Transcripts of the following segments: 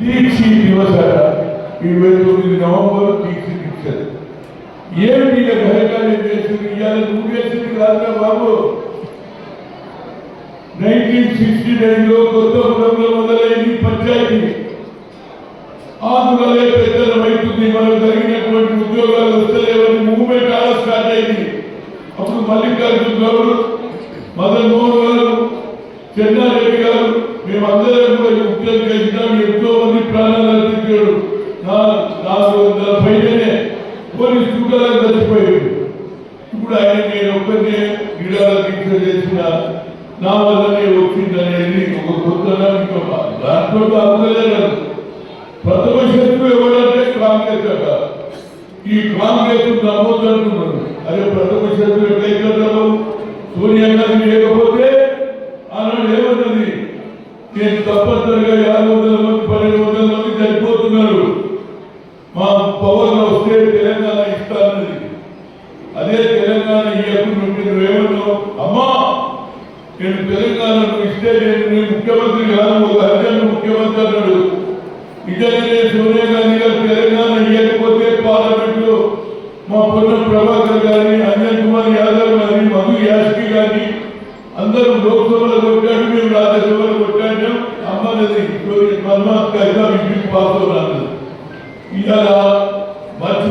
దీక్షి దివస ఇరవై తొమ్మిది నవంబర్ దీక్ష దీక్ష ఏమిటి ఇక వేసింది చేసింది ఇవాళ నువ్వు వేసింది కాదురా బాబు. నైన్టీన్ సిక్స్టీ నైన్లో కొత్తగూడెంలో మొదలైంది పంచాయతీ. ఆంధ్రలో పెద్దల అవుతుంది మనకు జరిగినటువంటి ఉద్యోగాలు వస్తలేవని మూవ్మెంట్ అలా స్టార్ట్ అయింది. అప్పుడు మల్లికార్జున గౌడ్ మదన్ మోహన్ గారు చెన్నారెడ్డి గారు మేమందరం కూడా ఈ ఉద్యోగం ఎంతో మంది ప్రాణాలు అర్పించాడు. నాలుగు వందల పైనే పోలీస్ చూడాలని చచ్చిపోయాడు. ఇప్పుడు ఆయన నేను ఒక్కరినే గిడాల దీక్ష చేసిన నా వల్లనే వచ్చిందనేది ఒక కొత్త దాంట్లో అవ్వలేదు ప్రథమ శత్రు ఎవరంటే కాంగ్రెస్ అట. ఈ కాంగ్రెస్ నమ్మొద్దంటున్నారు అదే ప్రథమ శత్రు ఎట్లయితే సోనియా గాంధీ లేకపోతే తప్పనిసరిగా యాభై వందల మంది పన్నెండు వందల మంది చనిపోతున్నారు. మా పవర్ వస్తే తెలంగాణ ఇస్తానన్నది. అదే తెలంగాణ ఇయ్యకుండా ఉంటే నువ్వేమన్నావు అమ్మా నేను తెలంగాణకు ఇస్తే నేను నేను ముఖ్యమంత్రి కాను ఒక అర్జెంట్ ముఖ్యమంత్రి అన్నాడు. నిజంగానే సోనియా గాంధీ గారు తెలంగాణ ఇవ్వకపోతే పార్లమెంట్లో మా పొన్న ప్రభాకర్ గారిని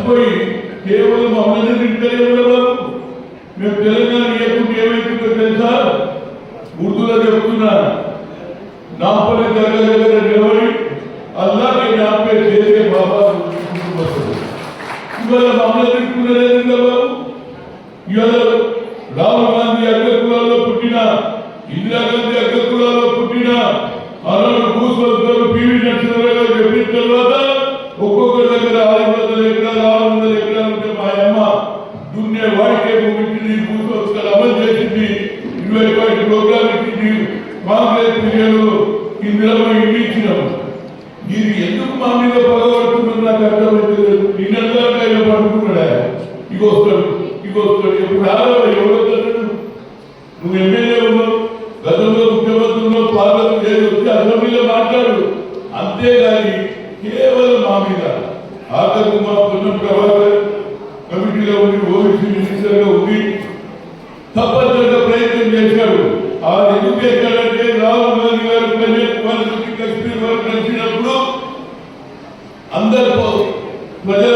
మర్చిపోయి కేవలం అమ్మని తింటలే మేము తెలంగాణ ఇవ్వకుండా ఏమైతుందో తెలుసా? ఉర్దూలో చెప్తున్నా నాపల్లి దగ్గర దగ్గర నిలబడి అల్లాహ్ నాపే చేసే బాబా ఇవాళ మమ్మల్ని తిట్టుకునేది బాబు ఇవాళ రాహుల్ గాంధీ అగ్ర కులాల్లో పుట్టిన ఇందిరాగాంధీ అగ్ర కులాల్లో పుట్టిన ఆనాడు భూస్వర్గాలు పివి నరసింహరావు గారు చెప్పిన తర్వాత ఇంకొకటి ఎప్పుడు రావాలి ఎవరు వస్తాడు నువ్వు ఎమ్మెల్యే ఉన్నావు గతంలో ముఖ్యమంత్రి ఉన్నావు పార్లమెంట్ ఏది వచ్చి అసెంబ్లీలో మాట్లాడు? అంతేగాని కేవలం మా మీద. ఆఖరికి మా పొన్నం ప్రభాకర్ కమిటీలో ఉండి ఓబీసీ మినిస్టర్గా ఉంది తప్పనిసరిగా ప్రయత్నం చేశాడు. ఆ ఎందుకు చేశాడంటే రాహుల్ గాంధీ గారు కన్యాకుమారి నుంచి కశ్మీర్ వరకు కలిసినప్పుడు అందరితో ప్రజల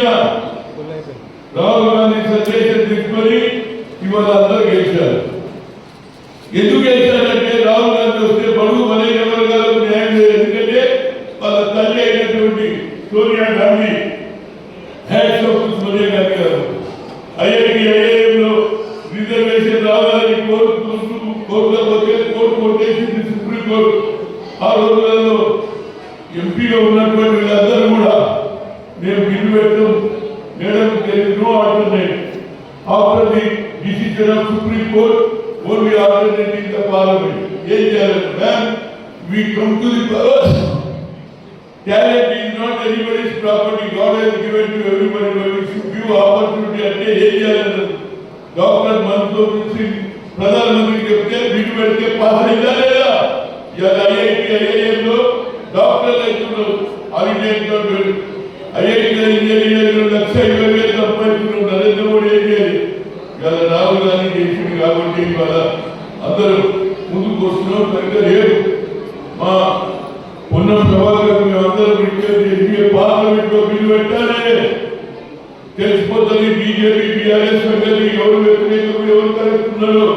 టికెట్ రాహుల్ గాంధీ సజెషన్ తీసుకొని ఇవాళ అందరూ గెలిచారు. ఎందుకు గెలిచారంటే రాహుల్ గాంధీ వస్తే బడుగు బలైన వర్గాలకు న్యాయం లేదు. ఎందుకంటే వాళ్ళ తల్లి అయినటువంటి Sonia Gandhi hats off Sonia Gandhi garu. IIT ఐఐఎంలో reservation రావాలని కోరుకుంటూ కోర్టులో పోతే కోర్టు కొట్టేసింది సుప్రీంకోర్టు ఆ రోజులలో ఎంపీగా ఉన్నటువంటి వీళ్ళందరూ కూడా మేము bill is no alternate. After the decision of Supreme Court, only alternate is the Parliament. Yes, Chairman, ma'am, we come to the power. Talent is not anybody's property. God has given to everybody, but we should give opportunity at the age doctor Mandsaur Singh प्रधानमंत्री के विधि के पास नहीं जाएगा या जाइए తెలిసిపోతుంది BJP BRS సంగతి ఎవరు వ్యతిరేకం ఎవరు కలుపుతున్నారు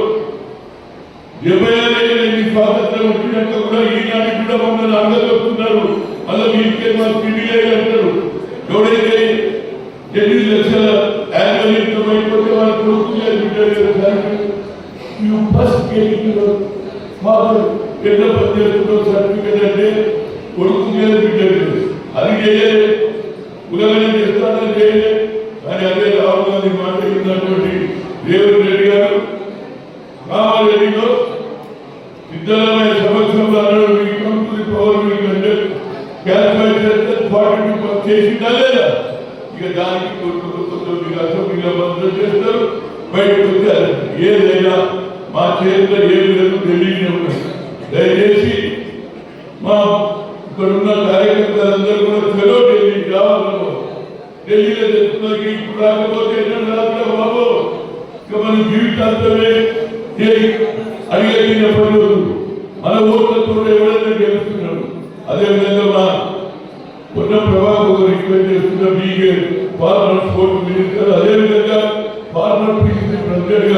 డెబ్బై ఏళ్ళకి స్వాతంత్రం వచ్చినాక కూడా ఈనాటికి కూడా మమ్మల్ని అందజేస్తున్నారు మళ్ళీ మీకే మా సిబిఐ అంటారు ఎవడైతే ఎనిమిది లక్షల యాన్యువల్ ఇన్కమ్ అయిపోతే వాళ్ళు కొడుకు యూ ఫస్ట్ గెట్ ఫాదర్ పెద్ద పని చేస్తున్న సర్టిఫికేట్ అంటే బయటకు వచ్చారు ఏదైనా మా చేతిలో ఏం లేదు తెలియని దయచేసి మా ఇక్కడ ఉన్న కార్యకర్తలందరూ కూడా చెలో ఢిల్లీ కావాలను ఢిల్లీలో చెప్తున్నకి ఇప్పుడు రాకపోతే రాత్రి బాబు ఇక మన జీవితాంతమే చేయి అడిగిన పనులు మన ఓట్లతో ఎవరైనా గెలుస్తున్నాడు అదేవిధంగా మా ఉన్న ప్రభావం రిక్వెస్ట్ చేస్తున్న బీగే ఫార్మర్ స్పోర్ట్ మినిస్టర్ అదేవిధంగా పీసీ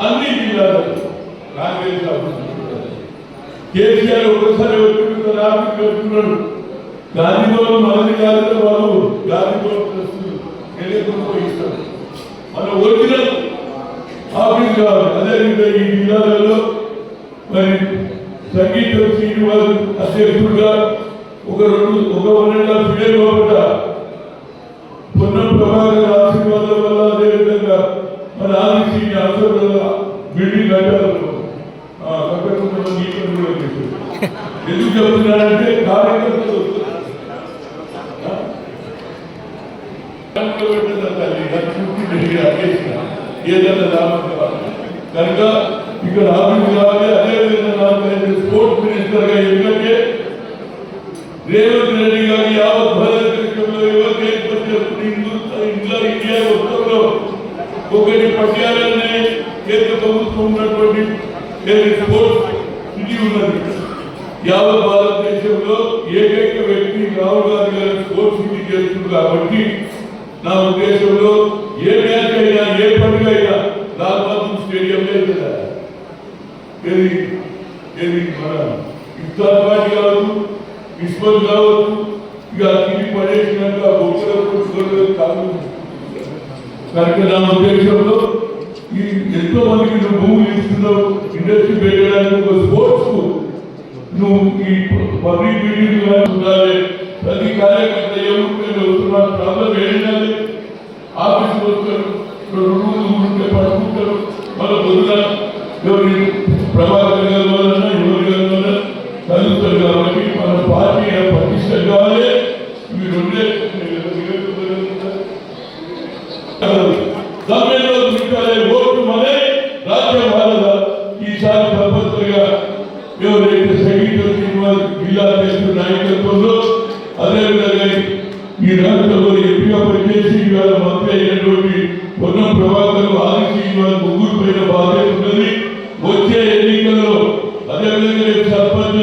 అన్ని జిల్లాలకు కాంగ్రెస్ కేసీఆర్ ఒకసారి వచ్చి రాత్రి గాంధీలో మనది కాదు వాళ్ళు గాంధీలో ఇస్తారు మన ఒరిజినల్ ఆఫీస్ కావాలి అదేవిధంగా ఈ జిల్లాలలో మరి సంగీత శ్రీనివాస్ అధ్యక్షుడుగా ఒక రెండు ఒక వన్ అండ్ హాఫ్ ఇయర్ లోపల పొన్నం ప్రభాకర్ ఆశీర్వాదం వల్ల అదేవిధంగా మన అవసరం బిల్డింగ్ కట్టారు కట్టకుండా ఈ కూడా ఎందుకు కార్యకర్తలు ఏదైనా కనుక ఇక్కడ యావత్ భారతదేశంలో ఏకైక వ్యక్తి రాహుల్ గాంధీ గారు స్పోర్ట్స్ సిటీ చేస్తుంది కాబట్టి నా ఉద్దేశంలో ఏ మ్యాచ్ అయినా ఏ పండుగ అయినా లాల్ బహదూర్ స్టేడియం లేదు ఏది? ఏది? మన ఇఫ్తార్ పార్టీ కావచ్చు విశ్వం కావచ్చు ఇక తిరిగి పడేసినాక గొప్పల పురుషులు కాదు కనుక నా ఉద్దేశంలో ఎంతో మందికి నువ్వు భూమి ఇస్తున్నావు ఇండస్ట్రీ పెట్టడానికి ఒక స్పోర్ట్స్ నువ్వు ఈ పబ్లిక్ బిల్డింగ్ సంగీత జిల్లా చేస్తున్న నాయకత్వంలో అదేవిధంగా ఈ రాష్ట్రంలో ఎంపీగా పనిచేసి ఇవాళ మంత్రి అయినటువంటి పొన్న ప్రభాకర్ ఆది ఇవాళ ముగ్గురు పైన బాధ్యత ఉన్నది. వచ్చే ఎన్నికల్లో అదేవిధంగా రేపు సర్పంచ్